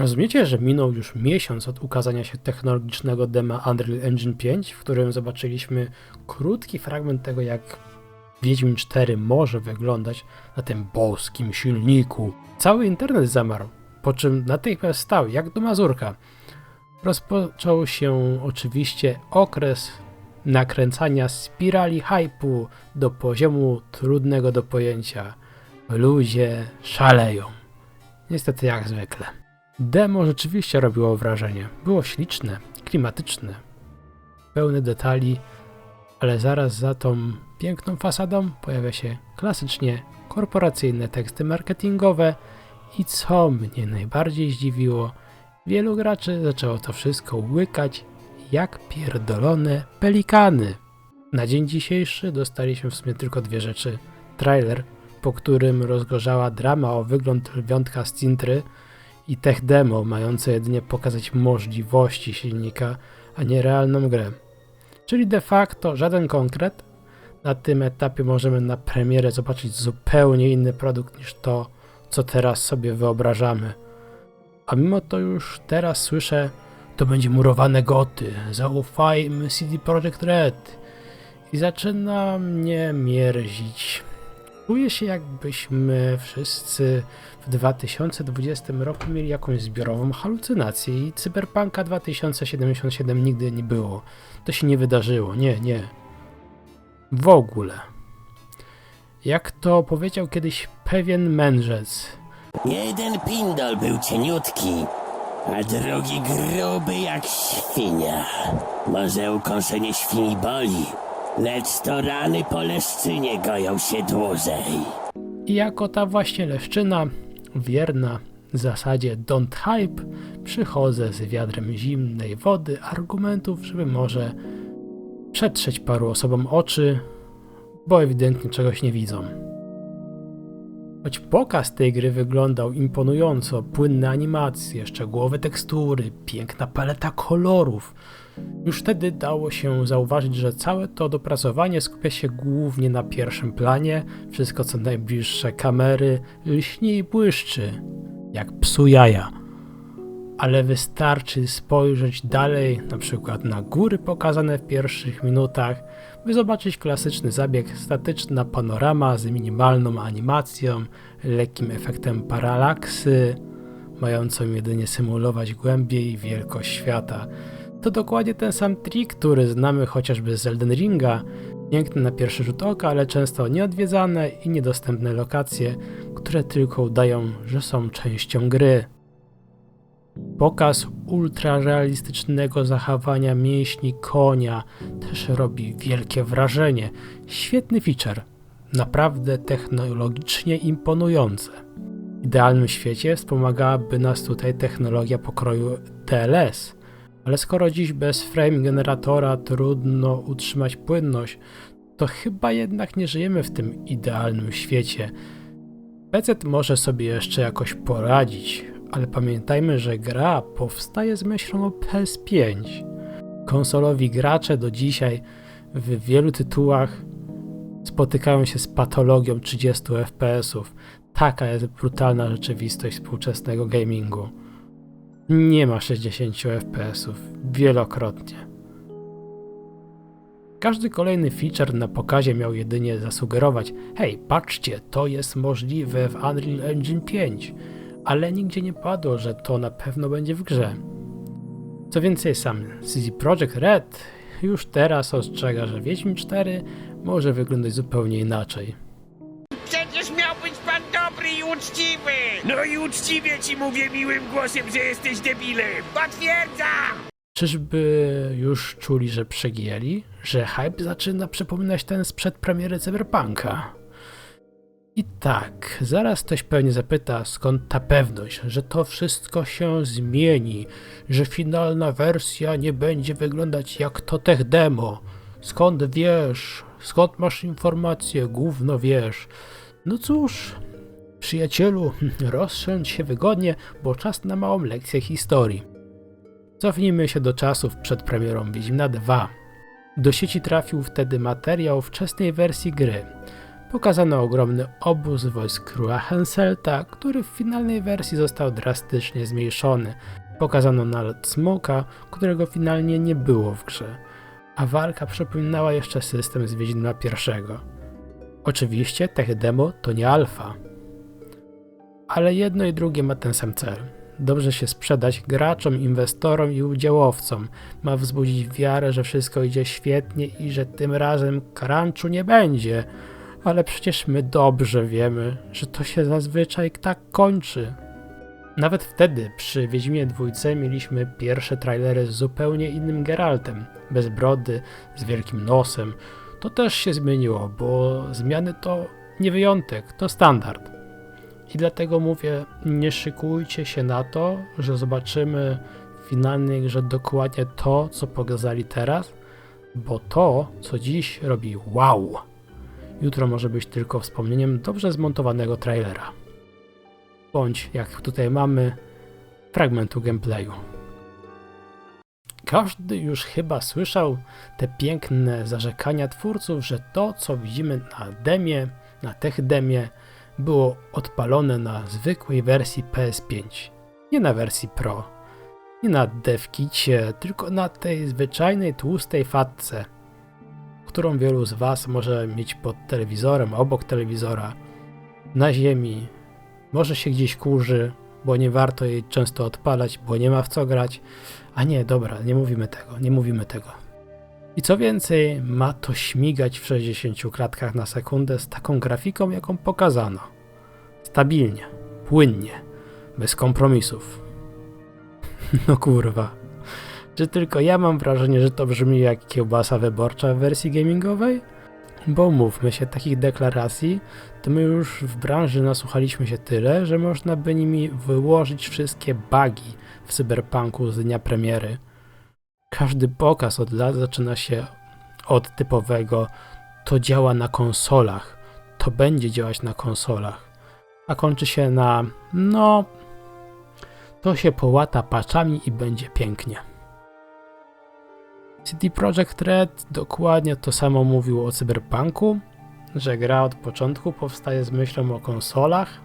Rozumiecie, że minął już miesiąc od ukazania się technologicznego dema Unreal Engine 5, w którym zobaczyliśmy krótki fragment tego, jak Wiedźmin 4 może wyglądać na tym boskim silniku. Cały internet zamarł, po czym natychmiast stał jak do mazurka. Rozpoczął się oczywiście okres nakręcania spirali hypu do poziomu trudnego do pojęcia. Ludzie szaleją. Niestety jak zwykle. Demo rzeczywiście robiło wrażenie. Było śliczne, klimatyczne, pełne detali, ale zaraz za tą piękną fasadą pojawia się klasycznie korporacyjne teksty marketingowe i co mnie najbardziej zdziwiło, wielu graczy zaczęło to wszystko łykać jak pierdolone pelikany. Na dzień dzisiejszy dostaliśmy w sumie tylko dwie rzeczy. Trailer, po którym rozgorzała drama o wygląd lwiątka z Cintry i tech demo mające jedynie pokazać możliwości silnika, a nie realną grę. Czyli de facto żaden konkret. Na tym etapie możemy na premierę zobaczyć zupełnie inny produkt niż to, co teraz sobie wyobrażamy. A mimo to już teraz słyszę, to będzie murowane goty, zaufajmy CD Projekt Red. I zaczyna mnie mierzić. Czuję się jakbyśmy wszyscy w 2020 roku mieli jakąś zbiorową halucynację i Cyberpunka 2077 nigdy nie było. To się nie wydarzyło, nie, nie. W ogóle. Jak to powiedział kiedyś pewien mędrzec. Jeden pindol był cieniutki, a drugi gruby jak świnia. Może ukąszenie świni boli, lecz to rany po leszczynie goją się dłużej. I jako ta właśnie leszczyna, wierna zasadzie don't hype, przychodzę z wiadrem zimnej wody, argumentów, żeby może przetrzeć paru osobom oczy, bo ewidentnie czegoś nie widzą. Choć pokaz tej gry wyglądał imponująco, płynne animacje, szczegółowe tekstury, piękna paleta kolorów, już wtedy dało się zauważyć, że całe to dopracowanie skupia się głównie na pierwszym planie, wszystko co najbliższe kamery lśni i błyszczy, jak psu jaja. Ale wystarczy spojrzeć dalej, na przykład na góry pokazane w pierwszych minutach, by zobaczyć klasyczny zabieg statyczna panorama z minimalną animacją, lekkim efektem paralaksy, mającą jedynie symulować głębię i wielkość świata. To dokładnie ten sam trik, który znamy chociażby z Elden Ringa. Piękne na pierwszy rzut oka, ale często nieodwiedzane i niedostępne lokacje, które tylko udają, że są częścią gry. Pokaz ultrarealistycznego zachowania mięśni konia też robi wielkie wrażenie. Świetny feature, naprawdę technologicznie imponujące. W idealnym świecie wspomagałaby nas tutaj technologia pokroju TLS, ale skoro dziś bez frame generatora trudno utrzymać płynność, to chyba jednak nie żyjemy w tym idealnym świecie. PC może sobie jeszcze jakoś poradzić, ale pamiętajmy, że gra powstaje z myślą o PS5. Konsolowi gracze do dzisiaj w wielu tytułach spotykają się z patologią 30 FPS-ów. Taka jest brutalna rzeczywistość współczesnego gamingu. Nie ma 60 FPS-ów, wielokrotnie. Każdy kolejny feature na pokazie miał jedynie zasugerować: hej, patrzcie, to jest możliwe w Unreal Engine 5, ale nigdzie nie padło, że to na pewno będzie w grze. Co więcej, sam CD Projekt Red już teraz ostrzega, że Wiedźmin 4 może wyglądać zupełnie inaczej. Przecież miał być pan dobry i uczciwy! No i uczciwie ci mówię miłym głosem, że jesteś debilem! Potwierdzam! Czyżby już czuli, że przegięli? Że hype zaczyna przypominać ten sprzed premiery Cyberpunka? I tak, zaraz ktoś pewnie zapyta, skąd ta pewność, że to wszystko się zmieni, że finalna wersja nie będzie wyglądać jak to tech demo. Skąd wiesz? Skąd masz informacje? Gówno wiesz. No cóż, przyjacielu, rozsiądź się wygodnie, bo czas na małą lekcję historii. Cofnijmy się do czasów przed premierą Wiedźmina 2. Do sieci trafił wtedy materiał wczesnej wersji gry. Pokazano ogromny obóz wojsk króla Henselta, który w finalnej wersji został drastycznie zmniejszony. Pokazano nalot smoka, którego finalnie nie było w grze, a walka przypominała jeszcze system z Wiedźmina pierwszego. Oczywiście tech demo to nie alfa, ale jedno i drugie ma ten sam cel. Dobrze się sprzedać graczom, inwestorom i udziałowcom. Ma wzbudzić wiarę, że wszystko idzie świetnie i że tym razem crunchu nie będzie. Ale przecież my dobrze wiemy, że to się zazwyczaj tak kończy. Nawet wtedy przy Wiedźmie dwójce mieliśmy pierwsze trailery z zupełnie innym Geraltem, bez brody, z wielkim nosem. To też się zmieniło, bo zmiany to nie wyjątek, to standard. I dlatego mówię, nie szykujcie się na to, że zobaczymy w finalnej grze dokładnie to, co pokazali teraz, bo to, co dziś robi wow, jutro może być tylko wspomnieniem dobrze zmontowanego trailera. Bądź, jak tutaj mamy, fragmentu gameplayu. Każdy już chyba słyszał te piękne zarzekania twórców, że to, co widzimy na demie, na tech demie, było odpalone na zwykłej wersji PS5. Nie na wersji Pro, nie na DevKicie, tylko na tej zwyczajnej tłustej fatce, którą wielu z Was może mieć pod telewizorem, obok telewizora, na ziemi, może się gdzieś kurzy, bo nie warto jej często odpalać, bo nie ma w co grać. A nie, dobra, nie mówimy tego, nie mówimy tego. I co więcej, ma to śmigać w 60 klatkach na sekundę z taką grafiką, jaką pokazano. Stabilnie, płynnie, bez kompromisów. No kurwa. Czy tylko ja mam wrażenie, że to brzmi jak kiełbasa wyborcza w wersji gamingowej? Bo mówmy się, takich deklaracji to my już w branży nasłuchaliśmy się tyle, że można by nimi wyłożyć wszystkie bugi w cyberpunku z dnia premiery. Każdy pokaz od lat zaczyna się od typowego to działa na konsolach, to będzie działać na konsolach, a kończy się na no to się połata paczami i będzie pięknie. CD Projekt Red dokładnie to samo mówił o Cyberpunku, że gra od początku powstaje z myślą o konsolach,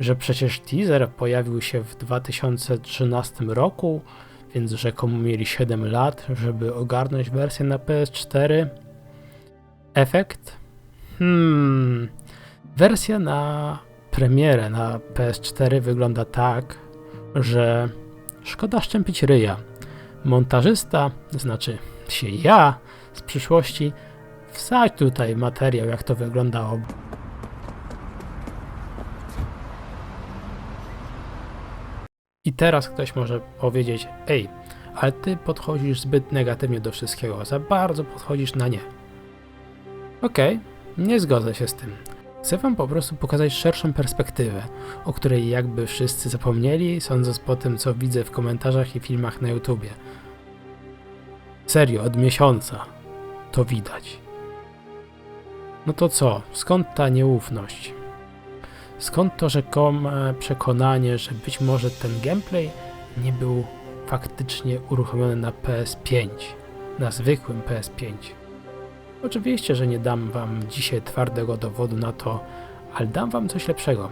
że przecież teaser pojawił się w 2013 roku, więc rzekomo mieli 7 lat, żeby ogarnąć wersję na PS4. Efekt? Hmm. Wersja na premierę na PS4 wygląda tak, że szkoda szczępić ryja. Montażysta, znaczy się ja z przyszłości, wsadź tutaj materiał, jak to wyglądało. I teraz ktoś może powiedzieć: Ej, ale ty podchodzisz zbyt negatywnie do wszystkiego, za bardzo podchodzisz na nie. Okej, nie zgodzę się z tym. Chcę wam po prostu pokazać szerszą perspektywę, o której jakby wszyscy zapomnieli, sądząc po tym, co widzę w komentarzach i filmach na YouTubie. Serio, od miesiąca to widać. No to co? Skąd ta nieufność? Skąd to rzekome przekonanie, że być może ten gameplay nie był faktycznie uruchomiony na PS5, na zwykłym PS5? Oczywiście, że nie dam wam dzisiaj twardego dowodu na to, ale dam wam coś lepszego.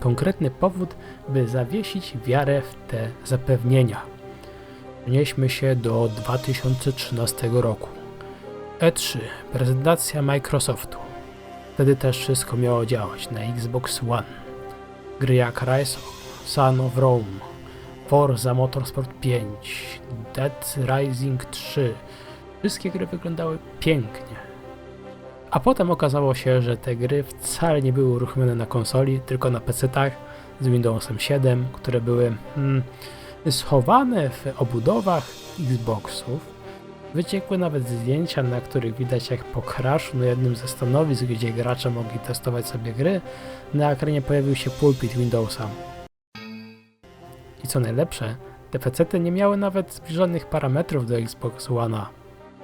Konkretny powód, by zawiesić wiarę w te zapewnienia. Przenieśmy się do 2013 roku. E3, prezentacja Microsoftu. Wtedy też wszystko miało działać na Xbox One. Gry jak Rise of Son of Rome, Forza Motorsport 5, Dead Rising 3. Wszystkie gry wyglądały pięknie. A potem okazało się, że te gry wcale nie były uruchomione na konsoli, tylko na PC-tach z Windowsem 7, które były hmm, schowane w obudowach Xboxów. Wyciekły nawet zdjęcia, na których widać jak po crashu na jednym ze stanowisk, gdzie gracze mogli testować sobie gry, na ekranie pojawił się pulpit Windowsa. I co najlepsze, te PC nie miały nawet zbliżonych parametrów do Xbox One'a.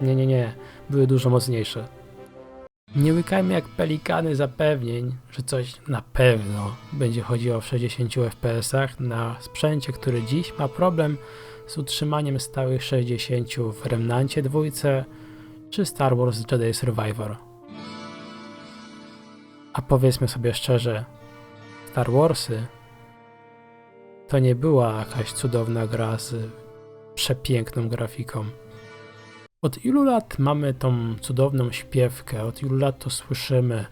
Nie, nie, nie, były dużo mocniejsze. Nie łykajmy jak pelikany zapewnień, że coś na pewno będzie chodziło w 60 fps na sprzęcie, który dziś ma problem z utrzymaniem stałych 60 w Remnancie dwójce czy Star Wars Jedi Survivor. A powiedzmy sobie szczerze, Star Warsy to nie była jakaś cudowna gra z przepiękną grafiką. Od ilu lat mamy tą cudowną śpiewkę, od ilu lat to słyszymy,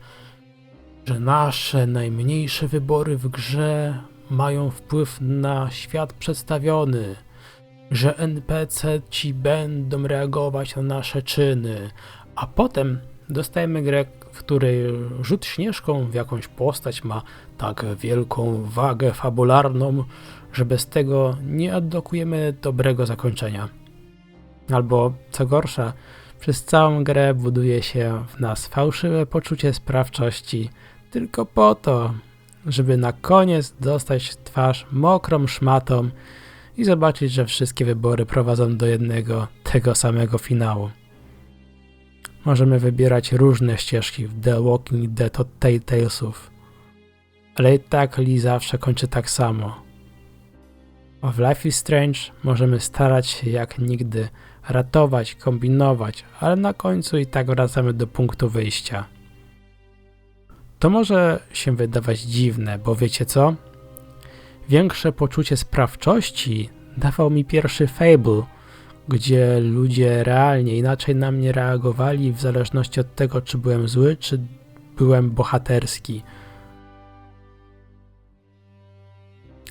że nasze najmniejsze wybory w grze mają wpływ na świat przedstawiony, że NPC ci będą reagować na nasze czyny, a potem dostajemy grę, w której rzut śnieżką w jakąś postać ma tak wielką wagę fabularną, że bez tego nie odblokujemy dobrego zakończenia. Albo co gorsza, przez całą grę buduje się w nas fałszywe poczucie sprawczości, tylko po to, żeby na koniec dostać twarz mokrą szmatą i zobaczyć, że wszystkie wybory prowadzą do jednego, tego samego finału. Możemy wybierać różne ścieżki w The Walking Dead od Telltalesów, ale i tak Lee zawsze kończy tak samo. A w Life is Strange możemy starać się jak nigdy ratować, kombinować, ale na końcu i tak wracamy do punktu wyjścia. To może się wydawać dziwne, bo wiecie co? Większe poczucie sprawczości dawał mi pierwszy Fable, gdzie ludzie realnie inaczej na mnie reagowali w zależności od tego, czy byłem zły, czy byłem bohaterski.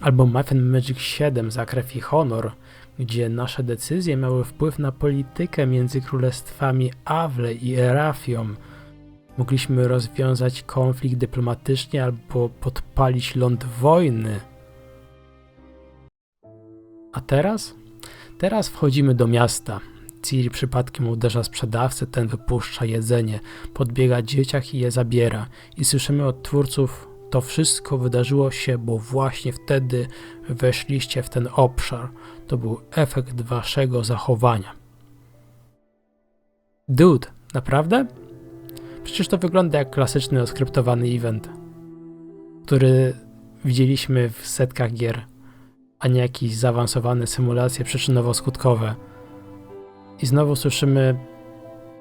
Albo and Magic 7 za krew i honor, gdzie nasze decyzje miały wpływ na politykę między królestwami Awle i Erafią. Mogliśmy rozwiązać konflikt dyplomatycznie albo podpalić ląd wojny. A teraz? Teraz wchodzimy do miasta. Ciri przypadkiem uderza sprzedawcę, ten wypuszcza jedzenie, podbiega dzieciach i je zabiera. I słyszymy od twórców, to wszystko wydarzyło się, bo właśnie wtedy weszliście w ten obszar. To był efekt waszego zachowania. Dude, naprawdę? Przecież to wygląda jak klasyczny oskryptowany event, który widzieliśmy w setkach gier, a nie jakieś zaawansowane symulacje przyczynowo-skutkowe. I znowu słyszymy,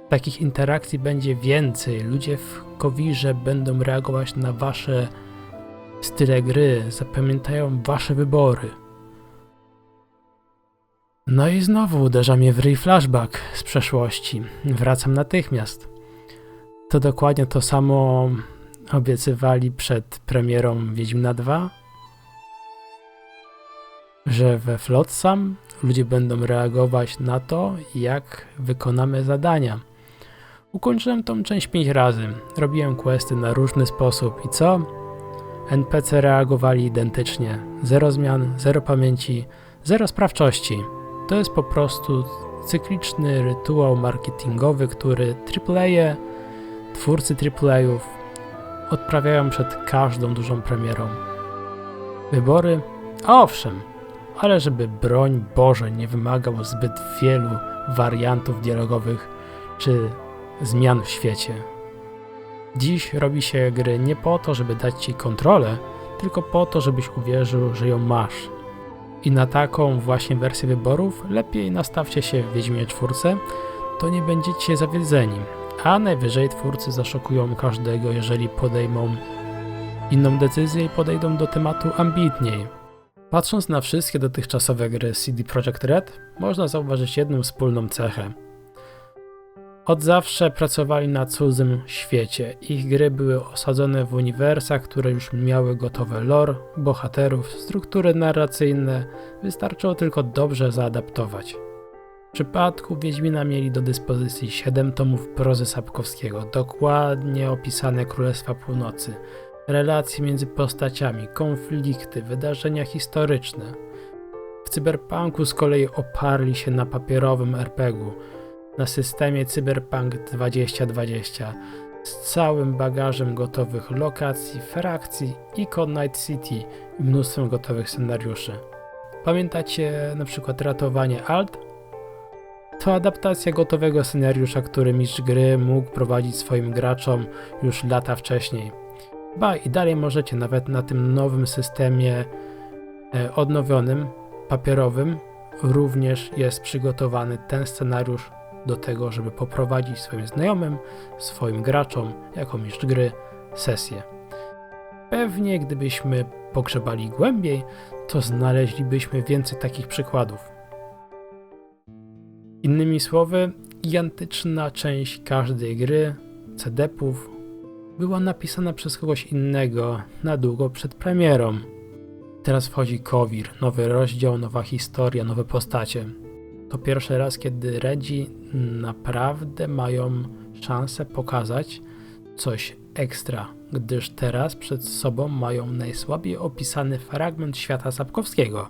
takich interakcji będzie więcej. Ludzie w Kowirze będą reagować na wasze style gry, zapamiętają wasze wybory. No i znowu uderza mnie w ryj flashback z przeszłości. Wracam natychmiast. To dokładnie to samo obiecywali przed premierą Wiedźmina 2? Że we Flotsam ludzie będą reagować na to, jak wykonamy zadania. Ukończyłem tą część 5 razy. Robiłem questy na różny sposób i co? NPC reagowali identycznie. Zero zmian, zero pamięci, zero sprawczości. To jest po prostu cykliczny rytuał marketingowy, który AAA, twórcy AAA-ów odprawiają przed każdą dużą premierą. Wybory? Owszem, ale żeby broń Boże nie wymagał zbyt wielu wariantów dialogowych czy zmian w świecie. Dziś robi się gry nie po to, żeby dać ci kontrolę, tylko po to, żebyś uwierzył, że ją masz. I na taką właśnie wersję wyborów lepiej nastawcie się w Wiedźmie czwórce, to nie będziecie zawiedzeni, a najwyżej twórcy zaszokują każdego, jeżeli podejmą inną decyzję i podejdą do tematu ambitniej. Patrząc na wszystkie dotychczasowe gry CD Projekt Red, można zauważyć jedną wspólną cechę. Od zawsze pracowali na cudzym świecie. Ich gry były osadzone w uniwersach, które już miały gotowe lore, bohaterów, struktury narracyjne. Wystarczyło tylko dobrze zaadaptować. W przypadku Wiedźmina mieli do dyspozycji 7 tomów prozy Sapkowskiego, dokładnie opisane Królestwa Północy, relacje między postaciami, konflikty, wydarzenia historyczne. W cyberpunku z kolei oparli się na papierowym RPG-u, na systemie Cyberpunk 2020 z całym bagażem gotowych lokacji, frakcji, ikon Night City i mnóstwem gotowych scenariuszy. Pamiętacie na przykład ratowanie Alt? To adaptacja gotowego scenariusza, który mistrz gry mógł prowadzić swoim graczom już lata wcześniej. Ba i dalej możecie nawet na tym nowym systemie e, odnowionym, papierowym, również jest przygotowany ten scenariusz do tego, żeby poprowadzić swoim znajomym, swoim graczom, mistrz gry, sesję. Pewnie gdybyśmy pogrzebali głębiej, to znaleźlibyśmy więcej takich przykładów. Innymi słowy, gigantyczna część każdej gry, CD-ów, była napisana przez kogoś innego na długo przed premierą. Teraz wchodzi Kowir, nowy rozdział, nowa historia, nowe postacie. To pierwszy raz, kiedy Redzi naprawdę mają szansę pokazać coś ekstra, gdyż teraz przed sobą mają najsłabiej opisany fragment świata Sapkowskiego.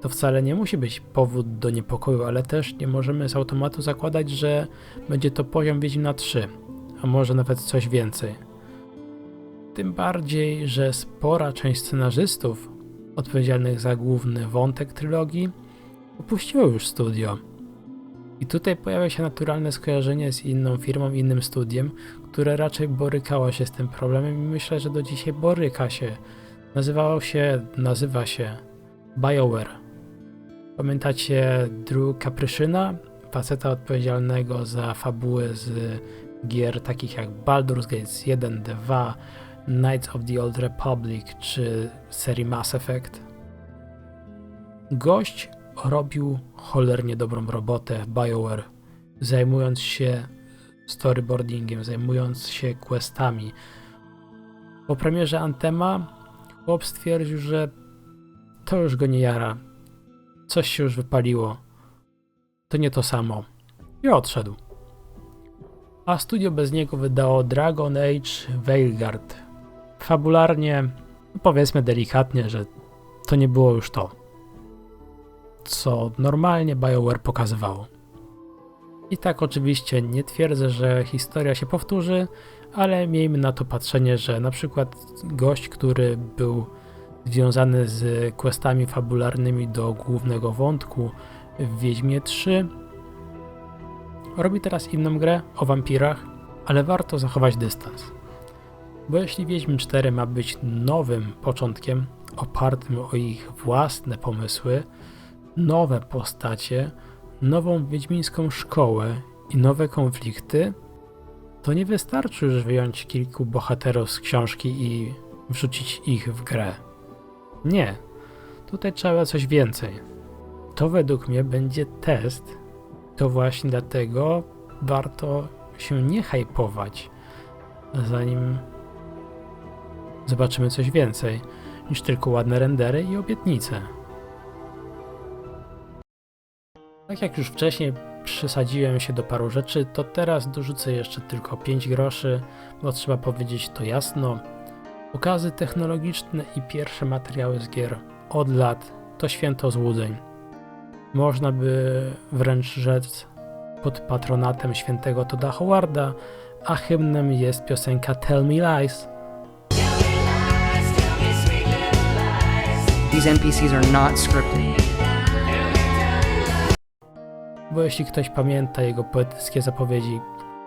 To wcale nie musi być powód do niepokoju, ale też nie możemy z automatu zakładać, że będzie to poziom Wiedźmina 3, a może nawet coś więcej. Tym bardziej, że spora część scenarzystów odpowiedzialnych za główny wątek trylogii opuściło już studio. I tutaj pojawia się naturalne skojarzenie z inną firmą, innym studiem, które raczej borykało się z tym problemem i myślę, że do dzisiaj boryka się. Nazywało się, nazywa się BioWare. Pamiętacie Drew Capryszyna, faceta odpowiedzialnego za fabuły z gier takich jak Baldur's Gate 1, 2, Knights of the Old Republic czy serii Mass Effect? Gość robił cholernie dobrą robotę BioWare, zajmując się storyboardingiem, zajmując się questami. Po premierze Antema chłop stwierdził, że to już go nie jara. Coś się już wypaliło. To nie to samo. I odszedł. A studio bez niego wydało Dragon Age Veilguard. Fabularnie, powiedzmy delikatnie, że to nie było już to co normalnie BioWare pokazywało. I tak oczywiście nie twierdzę, że historia się powtórzy, ale miejmy na to patrzenie, że na przykład gość, który był związany z questami fabularnymi do głównego wątku w Wiedźmie 3 robi teraz inną grę o wampirach, ale warto zachować dystans. Bo jeśli Wiedźmin 4 ma być nowym początkiem, opartym o ich własne pomysły, nowe postacie, nową wiedźmińską szkołę i nowe konflikty, to nie wystarczy już wyjąć kilku bohaterów z książki i wrzucić ich w grę. Nie, tutaj trzeba coś więcej. To według mnie będzie test. To właśnie dlatego warto się nie hypować, zanim zobaczymy coś więcej niż tylko ładne rendery i obietnice. Tak jak już wcześniej przysadziłem się do paru rzeczy, to teraz dorzucę jeszcze tylko 5 groszy, bo trzeba powiedzieć to jasno. Pokazy technologiczne i pierwsze materiały z gier od lat to święto złudzeń. Można by wręcz rzec pod patronatem świętego Toda Howarda, a hymnem jest piosenka Tell Me Lies. These NPCs are not scripted. Bo jeśli ktoś pamięta jego poetyckie zapowiedzi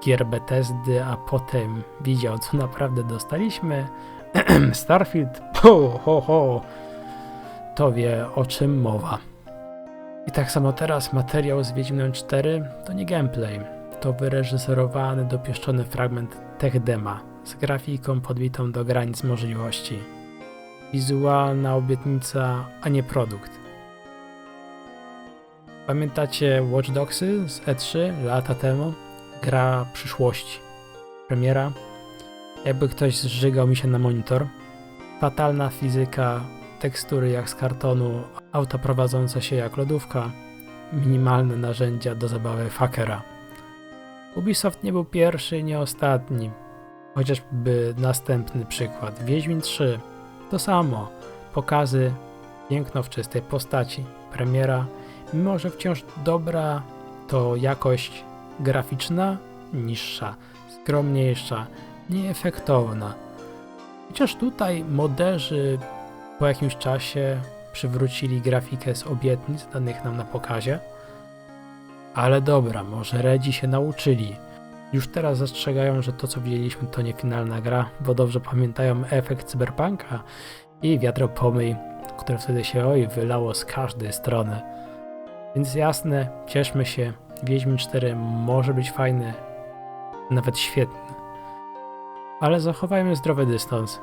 gier Bethesdy, a potem widział, co naprawdę dostaliśmy, Starfield, ho, ho, ho, to wie o czym mowa. I tak samo teraz materiał z Wiedźminem 4 to nie gameplay, to wyreżyserowany, dopieszczony fragment tech dema z grafiką podbitą do granic możliwości. Wizualna obietnica, a nie produkt. Pamiętacie Watch Dogsy z E3 lata temu? Gra przyszłości. Premiera. Jakby ktoś zżygał mi się na monitor. Fatalna fizyka, tekstury jak z kartonu, auta prowadzące się jak lodówka, minimalne narzędzia do zabawy fakera. Ubisoft nie był pierwszy, nie ostatni. Chociażby następny przykład. Wiedźmin 3. To samo. Pokazy, piękno w czystej postaci. Premiera Mimo, że wciąż dobra, to jakość graficzna niższa, skromniejsza, nieefektowna. Chociaż tutaj moderzy po jakimś czasie przywrócili grafikę z obietnic danych nam na pokazie. Ale dobra, może Redzi się nauczyli. Już teraz zastrzegają, że to co widzieliśmy to nie finalna gra, bo dobrze pamiętają efekt cyberpunka i wiatropomyj, które wtedy się oj wylało z każdej strony. Więc jasne, cieszmy się. Wiedźmin 4 może być fajny, nawet świetny. Ale zachowajmy zdrowy dystans.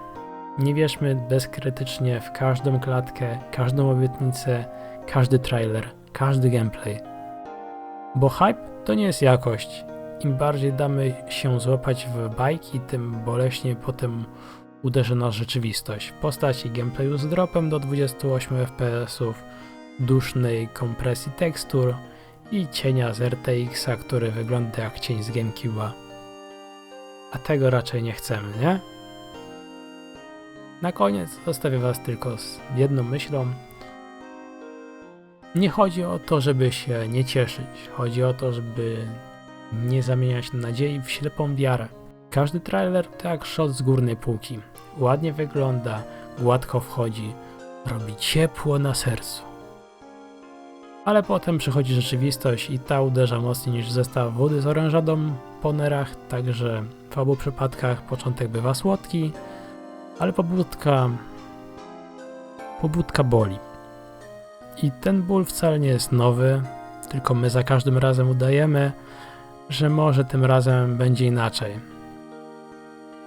Nie wierzmy bezkrytycznie w każdą klatkę, każdą obietnicę, każdy trailer, każdy gameplay. Bo hype to nie jest jakość. Im bardziej damy się złapać w bajki, tym boleśnie potem uderzy nas rzeczywistość. Postaci gameplayu z dropem do 28 fps, dusznej kompresji tekstur i cienia z RTX-a, który wygląda jak cień z GameCube'a. A tego raczej nie chcemy, nie? Na koniec zostawię Was tylko z jedną myślą. Nie chodzi o to, żeby się nie cieszyć. Chodzi o to, żeby nie zamieniać nadziei w ślepą wiarę. Każdy trailer to jak shot z górnej półki. Ładnie wygląda, gładko wchodzi, robi ciepło na sercu. Ale potem przychodzi rzeczywistość i ta uderza mocniej niż zestaw wody z orężadą po nerach, także w obu przypadkach początek bywa słodki, ale pobudka pobudka boli. I ten ból wcale nie jest nowy, tylko my za każdym razem udajemy, że może tym razem będzie inaczej.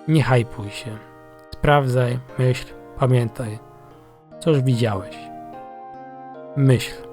Nie hajpuj się. Sprawdzaj, myśl, pamiętaj, co już widziałeś. Myśl.